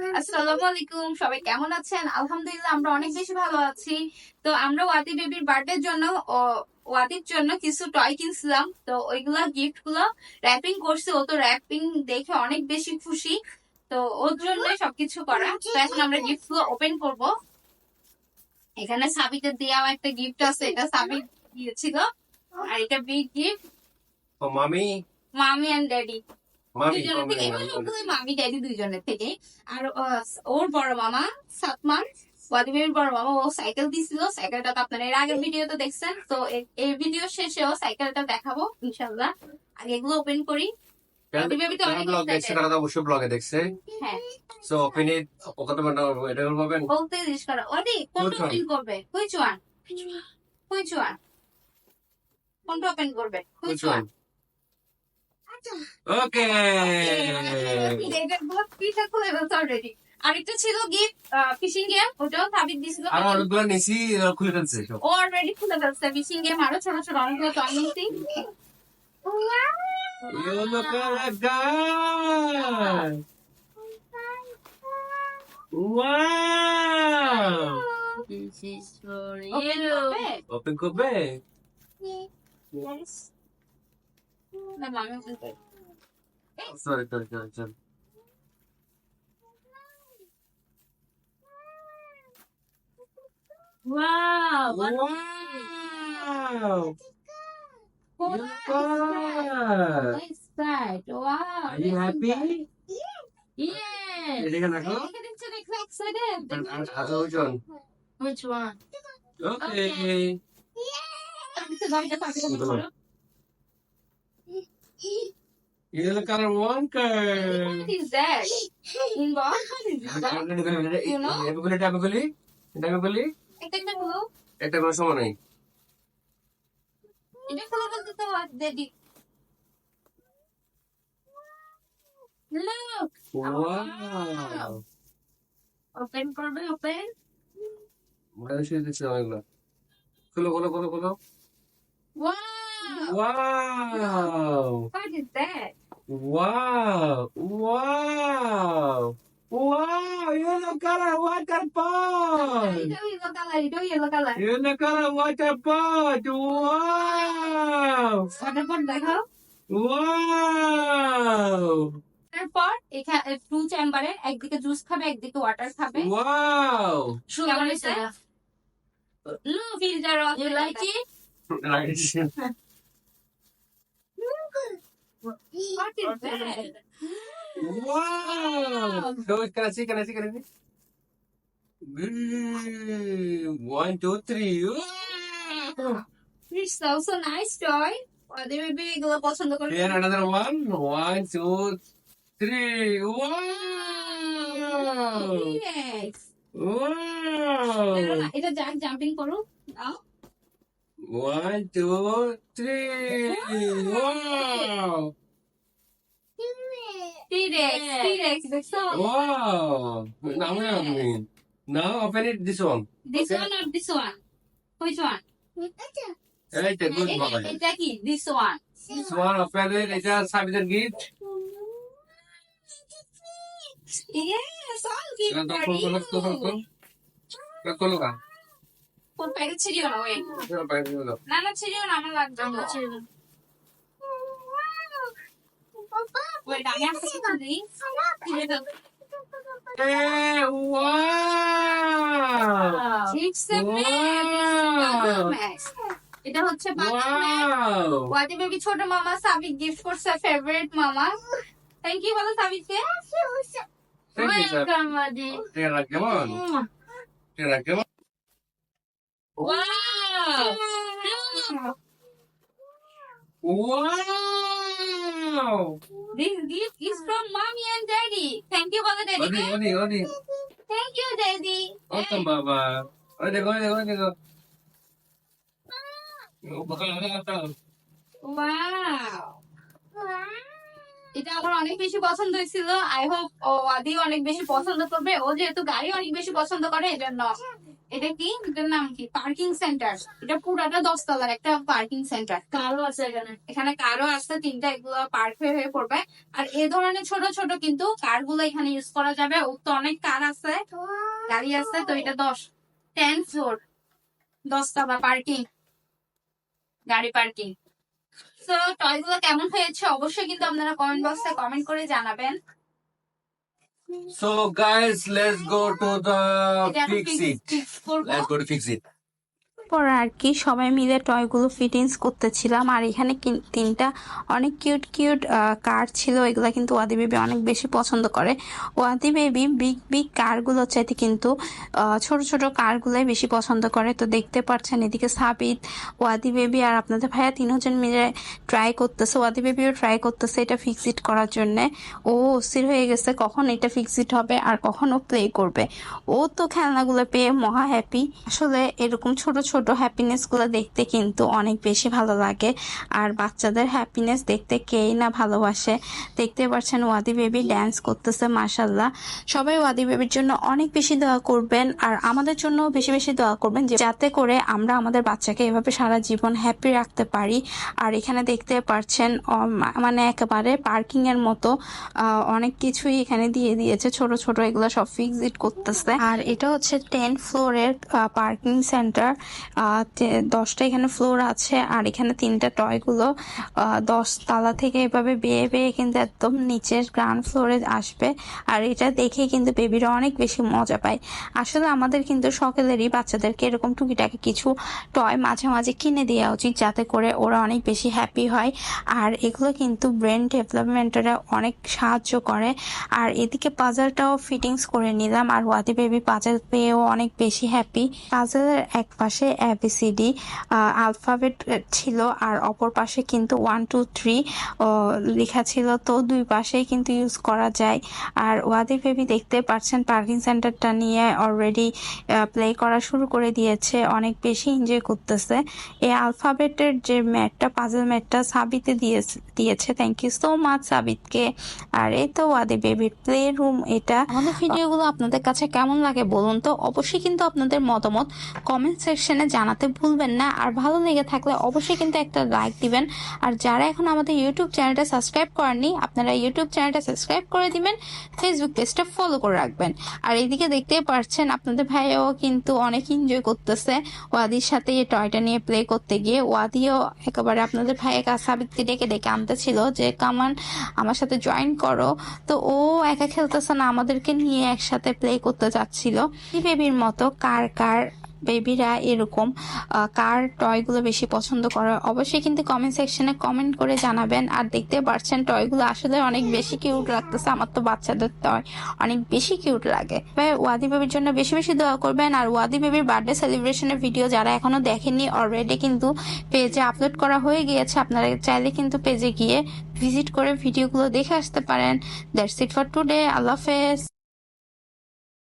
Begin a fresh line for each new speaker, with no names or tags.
আসসালামু আলাইকুম সবাই কেমন আছেন? আলহামদুলিল্লাহ আমরা অনেক বেশি ভালো আছি। তো আমরা ওয়াদি বেবির বার্থডের জন্য ওয়াদির জন্য কিছু টয় কিনছিলাম। তো ওইগুলা গিফটগুলো র্যাপিং করছে। ও তো র্যাপিং দেখে অনেক বেশি খুশি। তো ওর জন্য সবকিছু করা। তো এখন আমরা গিফটগুলো ওপেন করব। এখানে সাবিকে দেওয়া একটা গিফট আছে। এটা সাবি দিয়েছিল। আর এটা বিগ গিফট
মামি।
মামি এন্ড ড্যাডি
মামি
থেকে মামি ড্যাডি দুইজনের থেকে। আর ওর বড় মামা সাতমান ওয়াদিমের বড় মামা ও সাইকেল দিছিল। সাইকেলটা তো আপনারা এর আগের ভিডিওতে দেখছেন। তো এই ভিডিও শেষেও সাইকেলটা দেখাবো ইনশাল্লাহ আগে এগুলো ওপেন করি। হ্যাঁ।
মানে
কোনটা? ওপেন করবে?
ওকে
খুলে ফেলছে অলরেডি আরেকটা ছিল গিফট ফিশিং গেম ওটাও সাবিত দিছিল
আর অনেকগুলো নিছি খুলে ফেলছে
অলরেডি খুলে ফেলছে ফিশিং গেম আরও ছোট ছোট অনেকগুলো টয় নিছি
You look at that guy! Wow!
This is for you.
Open করবে?
না, মামি open করবে।
Sorry, sorry, sorry, sorry.
Wow. What
Wow!
Oh,
You got!
nice side. Wow.
Are you happy?
Yes.
এদিকে রাখো।
দেখে দেখছে দেখে excited।
আর- আর- আর ওজন।
Which one?
Okay.
আমি তো গাড়িটা পাশে রেখে
Hold on.
দিলাম।
You look at one girl.
What is that? Inbox? What is that? You know?
বলি বলি এটা আমি বলি
একটা একটা খুলো।
এটা কোনো সময় নেই
এটা খুলে ফেলতে তো দেরি। Look.
ওয়াও
Open করবে, open.
মনে শুয়ে দিচ্ছে অনেকগুলো খোলো খোলো খোলো খোলো
Wow.
Wow
What is that?
Wow wow wow you look at a water pot
yellow color, yellow color.
you look at a water pot wow
তারপর দেখাও
wow
তারপর এখানে টু চেম্বারে একদিকে জুস খাবে একদিকে ওয়াটার খাবে
wow
কেমন হয়েছে লো filter
You like it?
nice
What is that?
Wow! So, can I see? Can I see? Can I see? Mm, One, two, three. Wow!
It's also nice toy. ওদের baby এগুলো পছন্দ করে
Here another one. One, two, three. Wow!
Yes.
Wow!
এটা যাক jumping করো নাও
One, two, three. Wow!
T-Rex, T-Rex, দেখছ?
Wow! Now we are doing. Now open it. This one.
This
Okay.
one or this one? Which one?
Right, good
এটা-
boy.
এটা কি? This one.
This one open it. এটা সাবিদের gift.
Yes, all gift
Kholo,
for
kholo, kholo, kholo, kholo.
কোন packet ছিড়িও না,
দাও
না, না, ছিড়িও না, আমার লাগবে না। Wait, আমি একটা কিছু দিই। ছিঁড়ে দাও।
Wow!
It's a
Wow!
এটা হচ্ছে ওয়াদি বেবি ছোট মামা সাবিক গিফট করছে ফেভারিট মামা থ্যাংক ইউ বলো সাবিককে
you, sir.
Welcome, Wow.
Wow!
This gift is from mommy and daddy. Thank you বলো daddy
Odi, Odi, Odi.
Thank you daddy.
Welcome, Baba. Odi, go, go. Oh, bakal, bakal.
Wow. এটা আমার অনেক বেশি পছন্দ হয়েছিল I hope ও আদি অনেক বেশি পছন্দ করবে ও যেহেতু গাড়ি অনেক বেশি পছন্দ করে এজন্য এটা কি? এটার নাম কি? পার্কিং সেন্টার এটা পুরাটা দশতলার একটা পার্কিং সেন্টার
কালো আছে এখানে?
এখানে কারও আসতে তিনটা এগুলো পার্ক হয়ে হয়ে পড়বে। আর এ ধরনের ছোট ছোট কিন্তু কারগুলো এখানে ইউজ করা যাবে। ও তো অনেক কার আছে গাড়ি আছে তো এটা দশ। টেন ফ্লোর দশতলা পার্কিং গাড়ি পার্কিং তো টয়গুলো কেমন হয়েছে? অবশ্যই কিন্তু আপনারা কমেন্ট বক্সে কমেন্ট করে জানাবেন।
So guys, let's go to the fix it. Let's go to fix it.
পর আর কি সবাই মিলে টয়গুলো ফিটিংস করতেছিলাম। আর এখানে তিনটা অনেক কিউট কিউট কার ছিল। এগুলো কিন্তু ওয়াদি বেবি অনেক বেশি পছন্দ করে। ওয়াদি বেবি বিগ বিগ কারগুলো চাইতে কিন্তু ছোট ছোট কারগুলোই বেশি পছন্দ করে। তো দেখতে পাচ্ছেন এদিকে সাবিত, ওয়াদি বেবি আর আপনাদের ভাইয়া তিনজন মিলে ট্রাই করতেছে। ওয়াদি বেবিও ট্রাই করতেছে এটা ফিক্সিট করার জন্যে। ও অস্থির হয়ে গেছে, কখন এটা ফিক্সিট হবে আর কখন ও প্লে করবে। ও তো খেলনাগুলো পেয়ে মহা হ্যাপি আসলে এরকম ছোট ছোট হ্যাপিনেসগুলো দেখতে কিন্তু অনেক বেশি ভালো লাগে। আর বাচ্চাদের হ্যাপিনেস দেখতে কেই না ভালোবাসে। দেখতে পাচ্ছেন ওয়াদি বেবি ড্যান্স করতেছে মাসাল্লাহ সবাই ওয়াদি বেবির জন্য অনেক বেশি দোয়া করবেন আর আমাদের জন্য বেশি বেশি দোয়া করবেন যাতে করে আমরা আমাদের বাচ্চাকে এভাবে সারা জীবন হ্যাপি রাখতে পারি। আর এখানে দেখতে পাচ্ছেন মানে একেবারে পার্কিং এর মতো অনেক কিছুই এখানে দিয়ে দিয়েছে। ছোট ছোট এগুলো সব ফিক্সড করতেছে। আর এটা হচ্ছে টেন ফ্লোরের পার্কিং সেন্টার দশটা এখানে ফ্লোর আছে, আর এখানে তিনটা টয়গুলো দশ তালা থেকে এভাবে বেয়ে বেয়ে কিন্তু একদম নিচের গ্রাউন্ড ফ্লোরে আসবে। আর এটা দেখে কিন্তু বেবিরা অনেক বেশি মজা পায়। আসলে আমাদের কিন্তু সকলেরই বাচ্চাদেরকে এরকম টুকিটাকি কিছু টয় মাঝে মাঝে কিনে দেওয়া উচিত, যাতে করে ওরা অনেক বেশি হ্যাপি হয়। আর এগুলো কিন্তু ব্রেন ডেভেলপমেন্টের অনেক সাহায্য করে। আর এদিকে পাজারটাও ফিটিংস করে নিলাম, আর ওয়াদি বেবি পাজার পেয়েও অনেক বেশি হ্যাপি পাজারের এক পাশে এবিসিডি আলফাবেট ছিল আর অপর পাশে কিন্তু ওয়ান টু থ্রি লেখা ছিল। তো দুই পাশেই কিন্তু ইউজ করা যায়। আর ওয়াদি বেবি দেখতে পাচ্ছেন পার্কিং সেন্টারটা নিয়ে অলরেডি প্লে করা শুরু করে দিয়েছে। অনেক বেশি এনজয় করতেছে। এই আলফাবেটের যে ম্যাটটা পাজল ম্যাটটা সাবিতে দিয়েছে দিয়েছে। থ্যাংক ইউ সো মাচ সাবিতকে। আর এই তো ওয়াদি বেবির প্লে রুম এটা। আমাদের ভিডিওগুলো আপনাদের কাছে কেমন লাগে বলুন তো? অবশ্যই কিন্তু আপনাদের মতামত কমেন্ট সেকশনে জানাতে ভুলবেন না। আর ভালো লেগে থাকলে অবশ্যই কিন্তু একটা লাইক দিবেন। আর যারা এখন আমাদের ইউটিউব চ্যানেলটা সাবস্ক্রাইব করেননি, আপনারা ইউটিউব চ্যানেলটা সাবস্ক্রাইব করে দিবেন ফেসবুক পেজটা ফলো করে রাখবেন। আর এদিকে দেখতেই পারছেন, আপনাদের ভাইও কিন্তু অনেক এনজয় করতেছে। ওয়াদির সাথে এই টয়টা নিয়ে প্লে করতে গিয়ে, ওয়াদিও একেবারে আপনাদের ভাইয়ের সাবিককে ডেকে ডেকে আনতেছিল যে, কামান, আমার সাথে জয়েন করো। তো ও একা খেলতেছে না, আমাদেরকে নিয়ে একসাথে প্লে করতে যাচ্ছিল। বেবির মতো কার কার বেবিরা এরকম কার টয়গুলো বেশি পছন্দ করে, অবশ্যই কিন্তু কমেন্ট সেকশনে কমেন্ট করে জানাবেন। আর দেখতে পাচ্ছেন টয়গুলো আসলে অনেক বেশি কিউট লাগতেছে, আমার তো বাচ্চাদের টয় অনেক বেশি কিউট লাগে। ওয়াদি বেবির জন্য বেশি বেশি দোয়া করবেন। আর ওয়াদি বেবির বার্থডে সেলিব্রেশনের ভিডিও যারা এখনও দেখেননি অলরেডি কিন্তু পেজে আপলোড করা হয়ে গিয়েছে। আপনারা চাইলে কিন্তু পেজে গিয়ে ভিজিট করে ভিডিওগুলো দেখে আসতে পারেন। দ্যাটস ইট ফর টুডে আল্লাহ হাফেজ।